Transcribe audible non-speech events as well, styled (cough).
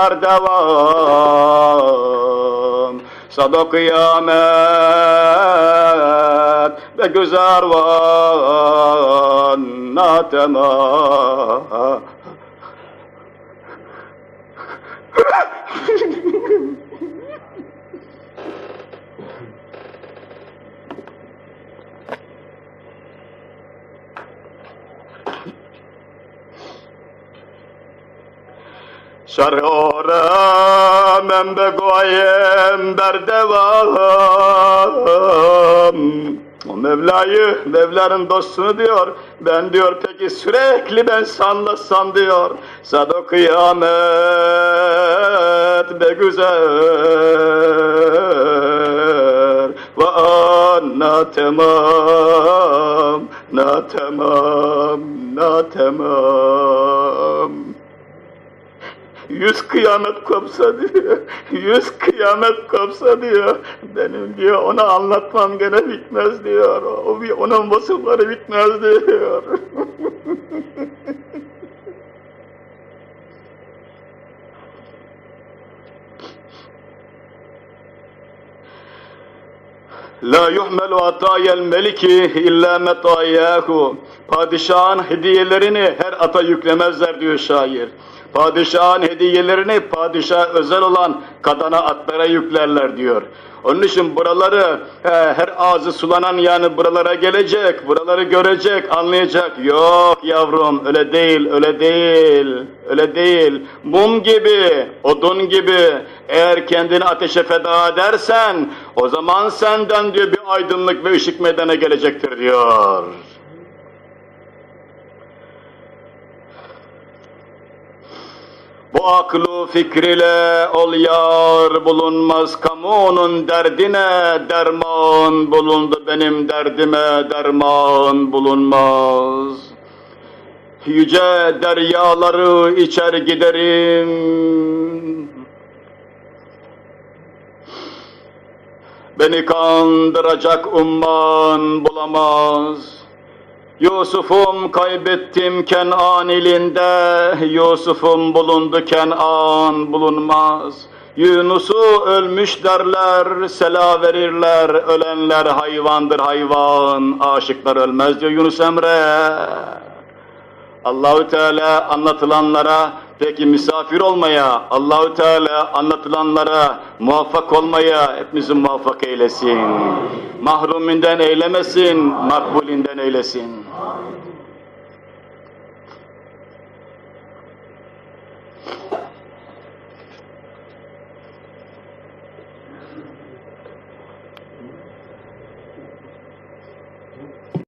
berdevam Sada kıyamet ve güzer van (laughs) natema Şerhore membe goyem berdevam o Mevla'yı, Mevla'nın dostunu diyor. Ben diyor peki sürekli ben sanlasam diyor. Sada kıyamet be güzel. Ve anna temam, na temam, na temam. Yüz kıyamet kopsa diyor, yüz kıyamet kopsa diyor, benim diyor ona anlatmam gene bitmez diyor, o bir onun vasıfları bitmez diyor. (laughs) La yuhmelu atayel meliki illa metayahu. Padişahın hediyelerini her ata yüklemezler diyor şair. Padişahın hediyelerini padişah özel olan kadana atlara yüklerler diyor. Onun için buraları he, her ağzı sulanan yani buralara gelecek, buraları görecek, anlayacak. Yok yavrum öyle değil, öyle değil, öyle değil. Mum gibi, odun gibi eğer kendini ateşe feda edersen o zaman senden diyor bir aydınlık ve ışık meydana gelecektir diyor. Bu aklı fikriyle ol yar bulunmaz kamunun derdine derman bulundu benim derdime derman bulunmaz. Yüce deryaları içer giderim. Beni kandıracak umman bulamaz. Yusuf'um kaybettim Kenan ilinde, Yusuf'um bulundu Kenan bulunmaz. Yunus'u ölmüş derler, sela verirler, ölenler hayvandır hayvan, aşıklar ölmez diyor Yunus Emre. Allahü Teala anlatılanlara peki misafir olmaya, Allahü Teala anlatılanlara muvaffak olmaya hepimizi muvaffak eylesin. Mahruminden eylemesin, makbulinden eylesin.